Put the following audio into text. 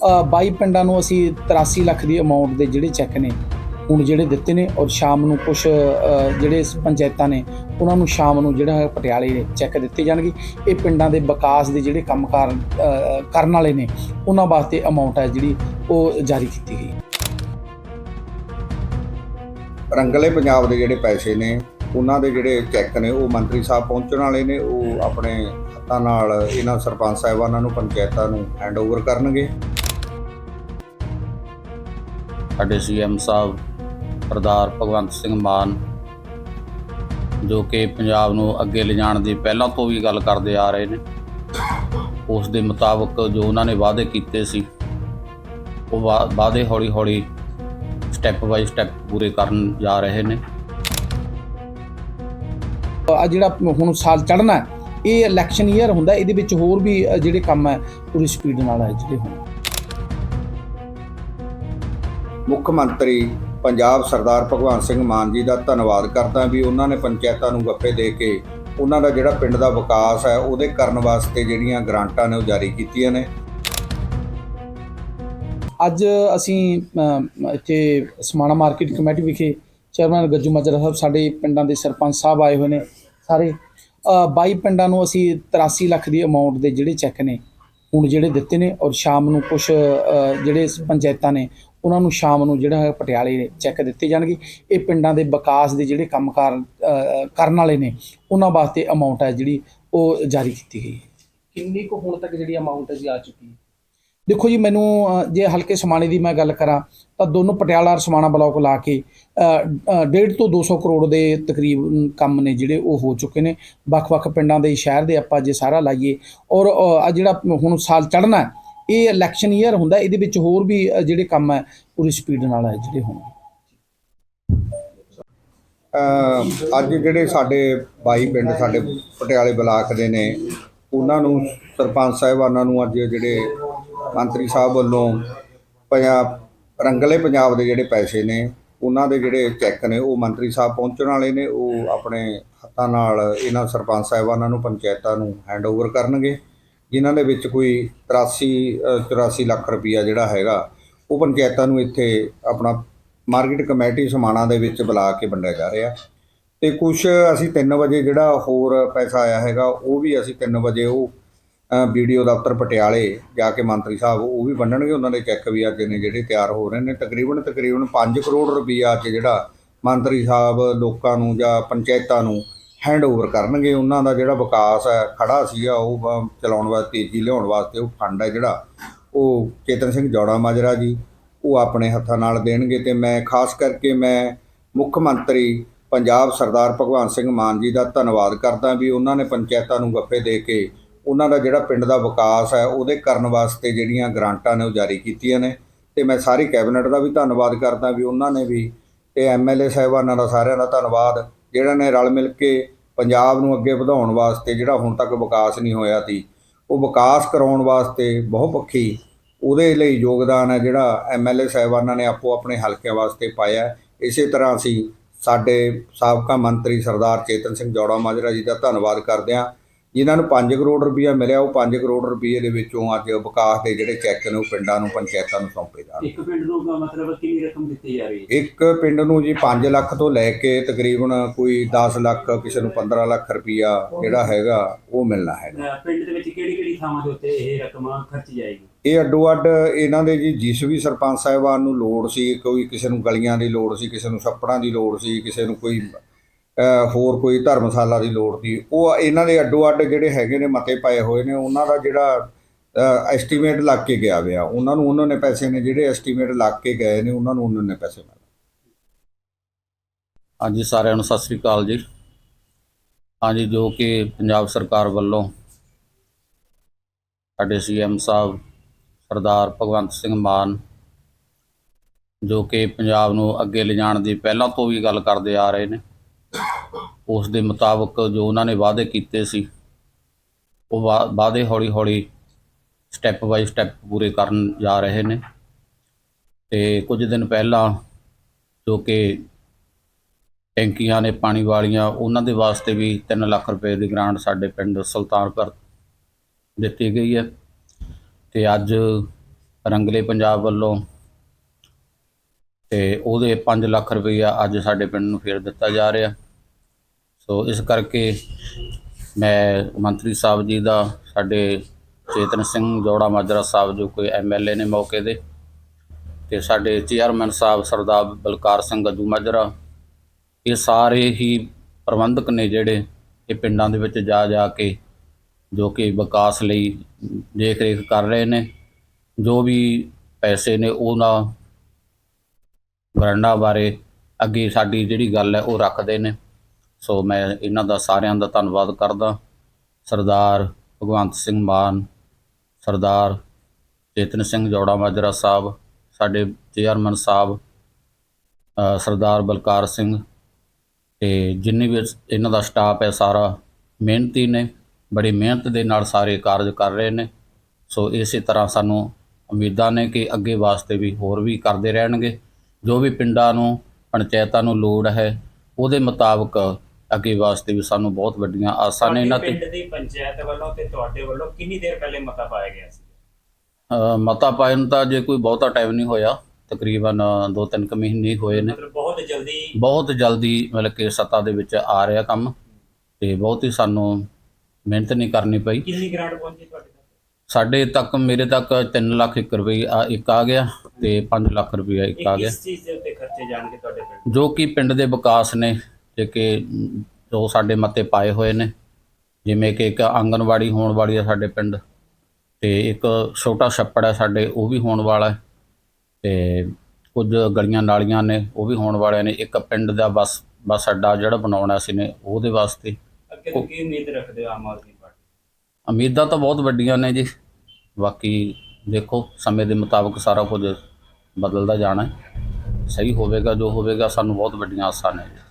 ਅ, 22 ਪਿੰਡਾਂ ਨੂੰ ਅਸੀਂ 83 ਲੱਖ ਦੀ ਅਮਾਉਂਟ ਦੇ ਜਿਹੜੇ ਚੈੱਕ ਨੇ ਹੁਣ ਜਿਹੜੇ ਦਿੱਤੇ ਨੇ ਔਰ ਸ਼ਾਮ ਨੂੰ ਕੁਝ ਜਿਹੜੇ ਪੰਚਾਇਤਾਂ ਨੇ ਉਹਨਾਂ ਨੂੰ ਸ਼ਾਮ ਨੂੰ ਜਿਹੜਾ ਹੈ ਪਟਿਆਲੇ ਚੈੱਕ ਦਿੱਤੇ ਜਾਣਗੇ। ਇਹ ਪਿੰਡਾਂ ਦੇ ਵਿਕਾਸ ਦੇ ਜਿਹੜੇ ਕੰਮਕਾਰ ਅ, ਕਰਨ ਵਾਲੇ ਨੇ ਉਹਨਾਂ ਵਾਸਤੇ ਅਮਾਉਂਟ ਹੈ ਜਿਹੜੀ ਉਹ ਜਾਰੀ ਕੀਤੀ ਗਈ। ਰੰਗਲੇ ਪੰਜਾਬ ਦੇ ਜਿਹੜੇ ਪੈਸੇ ਨੇ ਉਹਨਾਂ ਦੇ ਜਿਹੜੇ ਚੈੱਕ ਨੇ ਉਹ ਮੰਤਰੀ ਸਾਹਿਬ ਪਹੁੰਚਣ ਵਾਲੇ ਨੇ ਉਹ ਆਪਣੇ ਹੱਥਾਂ ਨਾਲ ਇਹਨਾਂ ਸਰਪੰਚ ਸਾਹਿਬਾਨਾਂ ਨੂੰ ਪੰਚਾਇਤਾਂ ਨੂੰ ਹੈਂਡਓਵਰ ਕਰਨਗੇ। ਸਾਡੇ ਸੀਐਮ ਸਾਹਿਬ ਸਰਦਾਰ ਭਗਵੰਤ ਸਿੰਘ ਮਾਨ, ਜੋ ਕਿ ਪੰਜਾਬ ਨੂੰ ਅੱਗੇ ਲਿਜਾਣ ਦੀ ਪਹਿਲਾਂ ਤੋਂ ਵੀ ਗੱਲ ਕਰਦੇ ਆ ਰਹੇ ਨੇ, ਉਸ ਦੇ ਮੁਤਾਬਕ ਜੋ ਉਹਨਾਂ ਨੇ ਵਾਅਦੇ ਕੀਤੇ ਸੀ, ਉਹ ਵਾ- ਵਾਅਦੇ ਹੌਲੀ ਹੌਲੀ ਸਟੈਪ ਬਾਈ ਸਟੈਪ ਪੂਰੇ ਕਰਨ ਜਾ ਰਹੇ ਨੇ। ਆ ਜਿਹੜਾ ਹੁਣ ਸਾਲ ਚੜ੍ਹਨਾ, ਇਹ ਇਲੈਕਸ਼ਨ ਈਅਰ ਹੁੰਦਾ, ਇਹਦੇ ਵਿੱਚ ਹੋਰ ਵੀ ਜਿਹੜੇ ਕੰਮ ਹੈ, ਪੂਰੀ ਸਪੀਡ ਨਾਲ ਹੈ, ਜਿਹੜੇ ਹੁਣ। ਮੁੱਖ ਮੰਤਰੀ ਪੰਜਾਬ ਸਰਦਾਰ ਭਗਵੰਤ ਸਿੰਘ ਮਾਨ ਜੀ ਦਾ ਧੰਨਵਾਦ ਕਰਦਾ ਵੀ ਉਹਨਾਂ ਨੇ ਪੰਚਾਇਤਾਂ ਨੂੰ ਗੱਫੇ ਦੇ ਕੇ ਉਹਨਾਂ ਦਾ ਜਿਹੜਾ ਪਿੰਡ ਦਾ ਵਿਕਾਸ ਹੈ ਉਹਦੇ ਕਰਨ ਵਾਸਤੇ ਜਿਹੜੀਆਂ ਗ੍ਰਾਂਟਾਂ ਨੇ ਉਹ ਜਾਰੀ ਕੀਤੀਆਂ ਨੇ। ਅੱਜ ਅਸੀਂ ਇੱਥੇ ਸਮਾਣਾ ਮਾਰਕੀਟ ਕਮੇਟੀ ਵਿਖੇ ਚੇਅਰਮੈਨ ਗੱਜੂ ਮਾਜਰਾ ਸਾਹਿਬ ਸਾਡੇ ਪਿੰਡਾਂ ਦੇ ਸਰਪੰਚ ਸਾਹਿਬ ਆਏ ਹੋਏ ਨੇ ਸਾਰੇ। ਅ, 22 ਪਿੰਡਾਂ ਨੂੰ ਅਸੀਂ 83 ਲੱਖ ਦੀ ਅਮਾਉਂਟ ਦੇ ਜਿਹੜੇ ਚੈੱਕ ਨੇ ਹੁਣ ਜਿਹੜੇ ਦਿੱਤੇ ਨੇ ਔਰ ਸ਼ਾਮ ਨੂੰ ਕੁਝ ਜਿਹੜੇ ਪੰਚਾਇਤਾਂ ਨੇ ਉਹਨਾਂ ਨੂੰ ਸ਼ਾਮ ਨੂੰ ਜਿਹੜਾ ਹੈ ਪਟਿਆਲੇ ਚੈੱਕ ਦਿੱਤੇ ਜਾਣਗੇ। ਇਹ ਪਿੰਡਾਂ ਦੇ ਵਿਕਾਸ ਦੇ ਜਿਹੜੇ ਕੰਮਕਾਰ ਅ, ਕਰਨ ਵਾਲੇ ਨੇ ਉਹਨਾਂ ਵਾਸਤੇ ਅਮਾਉਂਟ ਹੈ ਜਿਹੜੀ ਉਹ ਜਾਰੀ ਕੀਤੀ ਗਈ ਹੈ। ਕਿੰਨੀ ਕੁ ਹੁਣ ਤੱਕ ਜਿਹੜੀ ਅਮਾਉਂਟ ਹੈ ਜੀ ਆ ਚੁੱਕੀ ਹੈ? ਦੇਖੋ ਜੀ ਮੈਨੂੰ ਜੇ ਹਲਕੇ ਸਮਾਣੇ ਦੀ ਮੈਂ ਗੱਲ ਕਰਾਂ ਤਾਂ ਦੋਨੋਂ ਪਟਿਆਲਾ ਔਰ ਸਮਾਣਾ ਬਲਾਕ ਲਾ ਕੇ ਡੇਢ ਤੋਂ 200 ਕਰੋੜ ਦੇ ਤਕਰੀਬਨ ਕੰਮ ਨੇ ਜਿਹੜੇ ਉਹ ਹੋ ਚੁੱਕੇ ਨੇ। ਵੱਖ-ਵੱਖ ਪਿੰਡਾਂ ਦੇ ਸ਼ਹਿਰ ਦੇ ਆਪਾਂ ਜੇ ਸਾਰਾ ਲਾਈਏ ਔਰ ਆ ਜਿਹੜਾ ਹੁਣ ਸਾਲ ਚੜ੍ਹਨਾ ਹੈ, ਇਹ ਇਲੈਕਸ਼ਨ ਈਅਰ ਹੁੰਦਾ, ਇਹਦੇ ਵਿੱਚ ਹੋਰ ਵੀ ਜਿਹੜੇ ਕੰਮ ਹੈ, ਪੂਰੀ ਸਪੀਡ ਨਾਲ ਹੈ, ਜਿਹੜੇ ਹੁਣ। ਅੱਜ ਜਿਹੜੇ ਸਾਡੇ 22 ਪਿੰਡ, ਸਾਡੇ ਪਟਿਆਲੇ ਬਲਾਕ ਦੇ ਨੇ, ਉਹਨਾਂ ਨੂੰ ਸਰਪੰਚ ਸਾਹਿਬਾਨਾਂ ਨੂੰ ਅੱਜ ਜਿਹੜੇ ਮੰਤਰੀ ਸਾਹਿਬ ਵੱਲੋਂ ਪੰਜਾਬ ਰੰਗਲੇ ਪੰਜਾਬ ਦੇ ਜਿਹੜੇ ਪੈਸੇ ਨੇ, ਉਹਨਾਂ ਦੇ ਜਿਹੜੇ ਚੈੱਕ ਨੇ, ਉਹ ਮੰਤਰੀ ਸਾਹਿਬ ਪਹੁੰਚਣ ਵਾਲੇ ਨੇ, ਉਹ ਆਪਣੇ ਹੱਥਾਂ ਨਾਲ ਇਹਨਾਂ ਸਰਪੰਚ ਸਾਹਿਬਾਨਾਂ ਨੂੰ, ਪੰਚਾਇਤਾਂ ਨੂੰ ਹੈਂਡਓਵਰ ਕਰਨਗੇ। ਜਿਨ੍ਹਾਂ ਦੇ ਵਿੱਚ ਕੋਈ 83 ਅ, 84 ਲੱਖ ਰੁਪਈਆ ਜਿਹੜਾ ਹੈਗਾ ਉਹ ਪੰਚਾਇਤਾਂ ਨੂੰ ਇੱਥੇ ਆਪਣਾ ਮਾਰਕੀਟ ਕਮੇਟੀ ਸਮਾਣਾ ਦੇ ਵਿੱਚ ਬੁਲਾ ਕੇ ਵੰਡਿਆ ਜਾ ਰਿਹਾ। ਤੇ ਕੁਝ ਅਸੀਂ 3 ਵਜੇ ਜਿਹੜਾ ਹੋਰ ਪੈਸਾ ਆਇਆ ਹੈਗਾ ਉਹ ਵੀ ਅਸੀਂ 3 ਵਜੇ ਉਹ ਵੀਡੀਓ ਦਫ਼ਤਰ ਪਟਿਆਲੇ ਜਾ ਕੇ ਮੰਤਰੀ ਸਾਹਿਬ ਉਹ ਵੀ ਵੰਡਣਗੇ ਉਹਨਾਂ ਦੇ ਚੈੱਕ ਵੀ ਅੱਜ ਨੇ ਜਿਹੜੇ ਤਿਆਰ ਹੋ ਰਹੇ ਨੇ। ਤਕਰੀਬਨ ਤਕਰੀਬਨ 5 ਕਰੋੜ ਰੁਪਈਆ ਅੱਜ ਜਿਹੜਾ ਮੰਤਰੀ ਸਾਹਿਬ ਲੋਕਾਂ ਨੂੰ ਜਾਂ ਪੰਚਾਇਤਾਂ ਨੂੰ ਹੈਂਡਓਵਰ ਕਰਨਗੇ, ਉਹਨਾਂ ਦਾ ਜਿਹੜਾ ਵਿਕਾਸ ਹੈ ਖੜਾ ਸੀਗਾ, ਉਹ ਚਲਾਉਣ ਵਾਸਤੇ, ਤੇਜ਼ੀ ਲਿਆਉਣ ਵਾਸਤੇ ਉਹ ਫੰਡ ਹੈ ਜਿਹੜਾ, ਉਹ ਚੇਤਨ ਸਿੰਘ ਜੋੜਾ ਮਾਜਰਾ ਜੀ, ਉਹ ਆਪਣੇ ਹੱਥਾਂ ਨਾਲ ਦੇਣਗੇ ਤੇ ਮੈਂ ਖਾਸ ਕਰਕੇ ਮੈਂ ਮੁੱਖ ਮੰਤਰੀ ਪੰਜਾਬ ਸਰਦਾਰ ਭਗਵੰਤ ਸਿੰਘ ਮਾਨ ਜੀ ਦਾ ਧੰਨਵਾਦ ਕਰਦਾ ਵੀ ਉਹਨਾਂ ਨੇ ਪੰਚਾਇਤਾਂ ਨੂੰ ਗੱਫੇ ਦੇ ਕੇ ਉਹਨਾਂ ਦਾ ਜਿਹੜਾ ਪਿੰਡ ਦਾ ਵਿਕਾਸ ਹੈ, ਉਹਦੇ ਕਰਨ ਵਾਸਤੇ ਜਿਹੜੀਆਂ ਗ੍ਰਾਂਟਾਂ ਨੇ ਉਹ ਜਾਰੀ ਕੀਤੀਆਂ ਨੇ। ਤੇ ਮੈਂ ਸਾਰੀ ਕੈਬਨਿਟ ਦਾ ਵੀ ਧੰਨਵਾਦ ਕਰਦਾ ਵੀ ਉਹਨਾਂ ਨੇ ਵੀ, ਤੇ ਐਮਐਲਏ ਸਾਹਿਬਾਨਾਂ ਦਾ ਸਾਰਿਆਂ ਦਾ ਧੰਨਵਾਦ, ਜਿਹੜਾ ਨੇ ਰਲ ਮਿਲ ਕੇ ਪੰਜਾਬ ਨੂੰ ਅੱਗੇ ਵਧਾਉਣ ਵਾਸਤੇ ਜਿਹੜਾ ਹੁਣ ਤੱਕ ਵਿਕਾਸ ਨਹੀਂ ਹੋਇਆ ਸੀ, ਉਹ ਵਿਕਾਸ ਕਰਾਉਣ ਵਾਸਤੇ ਬਹੁਪੱਖੀ ਉਹਦੇ ਲਈ ਯੋਗਦਾਨ ਹੈ ਜਿਹੜਾ ਐਮਐਲਏ ਸਾਹਿਬਾਨਾਂ ਨੇ ਆਪੋ ਆਪਣੇ ਹਲਕਿਆਂ ਵਾਸਤੇ ਪਾਇਆ ਇਸੇ ਤਰ੍ਹਾਂ ਅਸੀਂ ਸਾਡੇ ਸਾਬਕਾ ਮੰਤਰੀ ਸਰਦਾਰ ਚੇਤਨ ਸਿੰਘ ਜੋੜਾ ਮਾਜਰਾ ਜੀ ਦਾ ਧੰਨਵਾਦ ਕਰਦੇ ਹਾਂ। ਜਿਨ੍ਹਾਂ ਨੂੰ 5 ਕਰੋੜ ਰੁਪਈਆ ਮਿਲਿਆ ਉਹ 5 ਕਰੋੜ ਰੁਪਈਏ ਦੇ ਵਿੱਚੋਂ ਅੱਜ ਵਿਕਾਸ ਦੇ ਜਿਹੜੇ ਚੈੱਕ ਨੇ ਉਹ ਪਿੰਡਾਂ ਨੂੰ ਪੰਚਾਇਤਾਂ ਨੂੰ ਸੌਂਪੇ ਜਾਣ। ਇੱਕ ਪਿੰਡ ਨੂੰ ਮਤਲਬ ਕਿੰਨੀ ਰਕਮ ਦਿੱਤੀ ਜਾ ਰਹੀ ਹੈ? ਇੱਕ ਪਿੰਡ ਨੂੰ ਜੀ 5 ਲੱਖ ਤੋਂ ਲੈ ਕੇ ਤਕਰੀਬਨ ਕੋਈ 10 ਲੱਖ ਕਿਸੇ ਨੂੰ 15 ਲੱਖ ਰੁਪਈਆ ਜਿਹੜਾ ਹੈਗਾ ਉਹ ਮਿਲਣਾ ਹੈ ਪਿੰਡ ਦੇ ਵਿੱਚ ਕਿਹੜੀ ਕਿਹੜੀ ਥਾਵਾਂ ਦੇ ਉੱਤੇ ਇਹ ਰਕਮ ਖਰਚ ਜਾਏਗੀ? ਇਹ ਅੱਡੋ ਅੱਡ ਇਹਨਾਂ ਦੇ ਜੀ ਜਿਸ ਵੀ ਸਰਪੰਚ ਸਾਹਿਬਾਨ ਨੂੰ ਲੋੜ ਸੀ ਕੋਈ ਕਿਸੇ ਨੂੰ ਗਲੀਆਂ ਦੀ ਲੋੜ ਸੀ ਕਿਸੇ ਨੂੰ ਛੱਪੜਾਂ ਦੀ ਲੋੜ ਸੀ ਕਿਸੇ ਨੂੰ ਕੋਈ ਹੋਰ ਕੋਈ ਧਰਮਸ਼ਾਲਾ ਦੀ ਲੋੜ ਸੀ ਉਹ ਇਹਨਾਂ ਦੇ ਅੱਡੋ ਅੱਡ ਜਿਹੜੇ ਹੈਗੇ ਨੇ, ਮਤੇ ਪਾਏ ਹੋਏ ਨੇ, ਉਹਨਾਂ ਦਾ ਜਿਹੜਾ ਐਸਟੀਮੇਟ ਲੱਗ ਕੇ ਗਿਆ ਵਿਆ ਉਹਨਾਂ ਨੂੰ ਉਹਨਾਂ ਨੇ ਪੈਸੇ ਨੇ, ਜਿਹੜੇ ਐਸਟੀਮੇਟ ਲੱਗ ਕੇ ਗਏ ਨੇ, ਉਹਨਾਂ ਨੂੰ ਉਹਨਾਂ ਨੇ ਪੈਸੇ ਮਿਲਣੇ ਹਾਂਜੀ, ਸਾਰਿਆਂ ਨੂੰ ਸਤਿ ਸ੍ਰੀ ਅਕਾਲ ਜੀ। ਹਾਂਜੀ, ਜੋ ਕਿ ਪੰਜਾਬ ਸਰਕਾਰ ਵੱਲੋਂ ਸਾਡੇ ਸੀਐਮ ਸਾਹਿਬ ਸਰਦਾਰ ਭਗਵੰਤ ਸਿੰਘ ਮਾਨ, ਜੋ ਕਿ ਪੰਜਾਬ ਨੂੰ ਅੱਗੇ ਲਿਜਾਣ ਦੀ ਪਹਿਲਾਂ ਤੋਂ ਵੀ ਗੱਲ ਕਰਦੇ ਆ ਰਹੇ ਨੇ। ਉਸ ਦੇ ਮੁਤਾਬਕ ਜੋ ਉਹਨਾਂ ਨੇ ਵਾਅਦੇ ਕੀਤੇ ਸੀ, ਉਹ ਵਾ- ਵਾਅਦੇ ਹੌਲੀ ਹੌਲੀ ਸਟੈਪ ਬਾਈ ਸਟੈਪ ਪੂਰੇ ਕਰਨ ਜਾ ਰਹੇ ਨੇ। ਤੇ ਕੁਝ ਦਿਨ ਪਹਿਲਾਂ ਜੋ ਕਿ ਟੈਂਕੀਆਂ ਨੇ ਪਾਣੀ ਵਾਲੀਆਂ, ਉਹਨਾਂ ਦੇ ਵਾਸਤੇ ਵੀ 3 ਲੱਖ ਰੁਪਏ ਦੀ ਗ੍ਰਾਂਟ ਸਾਡੇ ਪਿੰਡ ਸੁਲਤਾਨਪੁਰ ਦਿੱਤੀ ਗਈ ਹੈ। ਤੇ ਅੱਜ ਰੰਗਲੇ ਪੰਜਾਬ ਵੱਲੋਂ ਤੇ ਉਹਦੇ 5 ਲੱਖ ਰੁਪਈਆ ਅੱਜ ਸਾਡੇ ਪਿੰਡ ਨੂੰ ਫੇਰ ਦਿੱਤਾ ਜਾ ਰਿਹਾ। ਸੋ ਇਸ ਕਰਕੇ ਮੈਂ ਮੰਤਰੀ ਸਾਹਿਬ ਜੀ ਦਾ, ਸਾਡੇ ਚੇਤਨ ਸਿੰਘ ਜੋੜਾ ਮਾਜਰਾ ਸਾਹਿਬ ਜੋ ਕੋਈ ਐਮਐਲਏ ਨੇ ਮੌਕੇ ਦੇ ਤੇ ਸਾਡੇ ਚੇਅਰਮੈਨ ਸਾਹਿਬ ਸਰਦਾਰ ਬਲਕਾਰ ਸਿੰਘ ਗੱਜੂ ਮਾਜਰਾ, ਇਹ ਸਾਰੇ ਹੀ ਪ੍ਰਬੰਧਕ ਨੇ ਜਿਹੜੇ ਇਹ ਪਿੰਡਾਂ ਦੇ ਵਿੱਚ ਜਾ ਜਾ ਕੇ ਜੋ ਕਿ ਵਿਕਾਸ ਲਈ ਦੇਖ ਰੇਖ ਕਰ ਰਹੇ ਨੇ। ਜੋ ਵੀ ਪੈਸੇ ਨੇ ਉਹਨਾਂ ਗਰੰਡਾ ਬਾਰੇ ਅੱਗੇ ਸਾਡੀ ਜਿਹੜੀ ਗੱਲ ਹੈ ਉਹ ਰੱਖਦੇ ਨੇ। ਸੋ ਮੈਂ ਇਹਨਾਂ ਦਾ ਸਾਰਿਆਂ ਦਾ ਧੰਨਵਾਦ ਕਰਦਾ। ਸਰਦਾਰ ਭਗਵੰਤ ਸਿੰਘ ਮਾਨ, ਸਰਦਾਰ ਚੇਤਨ ਸਿੰਘ ਜੋੜਾ ਮਾਜਰਾ ਸਾਹਿਬ, ਸਾਡੇ ਚੇਅਰਮੈਨ ਸਾਹਿਬ ਸਰਦਾਰ ਬਲਕਾਰ ਸਿੰਘ ਤੇ ਜਿੰਨੇ ਵੀ ਇਹਨਾਂ ਦਾ ਸਟਾਫ ਹੈ ਸਾਰਾ ਮਿਹਨਤੀ ਨੇ, ਬੜੀ ਮਿਹਨਤ ਦੇ ਨਾਲ ਸਾਰੇ ਕਾਰਜ ਕਰ ਰਹੇ ਨੇ। ਸੋ ਇਸੇ ਤਰ੍ਹਾਂ ਸਾਨੂੰ ਉਮੀਦਾਂ ਨੇ ਕਿ ਅੱਗੇ ਵਾਸਤੇ ਵੀ ਹੋਰ ਵੀ ਕਰਦੇ ਰਹਿਣਗੇ। ਜੋ ਵੀ ਪਿੰਡਾਂ ਨੂੰ, ਪੰਚਾਇਤਾਂ ਨੂੰ ਲੋੜ ਹੈ, ਉਹਦੇ ਮੁਤਾਬਕ ਅੱਗੇ ਵਾਸਤੇ ਵੀ ਸਾਨੂੰ ਬਹੁਤ ਵੱਡੀਆਂ ਆਸਾਂ ਨੇ ਇਹਨਾਂ ਤੇ। ਪਿੰਡ ਦੀ ਪੰਚਾਇਤ ਵੱਲੋਂ ਤੇ ਤੁਹਾਡੇ ਵੱਲੋਂ ਕਿੰਨੀ ਦੇਰ ਪਹਿਲੇ ਮਤਾ ਪਾਇਆ ਗਿਆ ਸੀ? ਮਤਾ ਪਾਇਆ ਨੂੰ ਤਾਂ ਜੇ ਕੋਈ ਬਹੁਤਾ ਟਾਈਮ ਨਹੀਂ ਹੋਇਆ। ਤਕਰੀਬਨ 2-3 ਕੁ ਮਹੀਨੇ ਹੋਏ ਨੇ। ਬਹੁਤ ਜਲਦੀ ਬਹੁਤ ਜਲਦੀ ਮਤਲਬ ਕਿ ਸੱਤਾ ਦੇ ਵਿੱਚ ਆ ਰਿਹਾ ਕੰਮ ਤੇ ਬਹੁਤ ਹੀ ਸਾਨੂੰ ਮਿਹਨਤ ਨਹੀਂ ਕਰਨੀ ਪਈ। ਕਿੰਨੀ ਗ੍ਰਾਂਟ ਪਹੁੰਚੀ ਤੁਹਾਡੇ ਤੱਕ? ਸਾਡੇ ਤੱਕ ਮੇਰੇ ਤੱਕ 3 ਲੱਖ ਇੱਕ ਰੁਪਏ ਆ ਇੱਕ ਆ ਗਿਆ ਤੇ 5 ਲੱਖ ਰੁਪਏ ਇੱਕ ਆ ਗਿਆ। ਕਿਸ ਚੀਜ਼ ਦੇ ਉੱਤੇ ਖਰਚੇ ਜਾਣਗੇ ਤੁਹਾਡੇ ਪਿੰਡ? ਜੋ ਕਿ ਪਿੰਡ ਦੇ ਵਿਕਾਸ ਨੇ। ਜੇ ਕਿ ਜੋ ਸਾਡੇ ਮਤੇ ਪਾਏ ਹੋਏ ਨੇ ਜਿਵੇਂ ਕਿ ਇੱਕ ਆਂਗਨਵਾੜੀ ਹੋਣ ਵਾਲੀ ਹੈ ਸਾਡੇ ਪਿੰਡ ਤੇ ਇੱਕ ਛੋਟਾ ਛੱਪੜ ਹੈ ਸਾਡੇ ਉਹ ਵੀ ਹੋਣ ਵਾਲਾ ਹੈ ਤੇ ਕੁਝ ਗਲੀਆਂ ਨਾਲੀਆਂ ਨੇ ਉਹ ਵੀ ਹੋਣ ਵਾਲੇ ਨੇ। ਇੱਕ ਪਿੰਡ ਦਾ ਬੱਸ ਬੱਸ ਅੱਡਾ ਜਿਹੜਾ ਬਣਾਉਣਾ ਸੀ ਨੇ ਉਹਦੇ ਵਾਸਤੇ ਅੱਗੇ ਤੋਂ ਕੀ ਉਮੀਦ ਰੱਖਦੇ ਹੋ ਆਮ ਆਦਮੀ ਪਾਰਟੀ? ਉਮੀਦਾਂ ਤਾਂ ਬਹੁਤ ਵੱਡੀਆਂ ਨੇ ਜੀ। ਬਾਕੀ ਦੇਖੋ ਸਮੇਂ ਦੇ ਮੁਤਾਬਕ ਸਾਰਾ ਕੁਝ ਬਦਲਦਾ ਜਾਣਾ ਸਹੀ ਹੋਵੇਗਾ ਜੋ ਹੋਵੇਗਾ ਸਾਨੂੰ ਬਹੁਤ ਵੱਡੀਆਂ ਆਸਾਂ ਨੇ। ਜੀ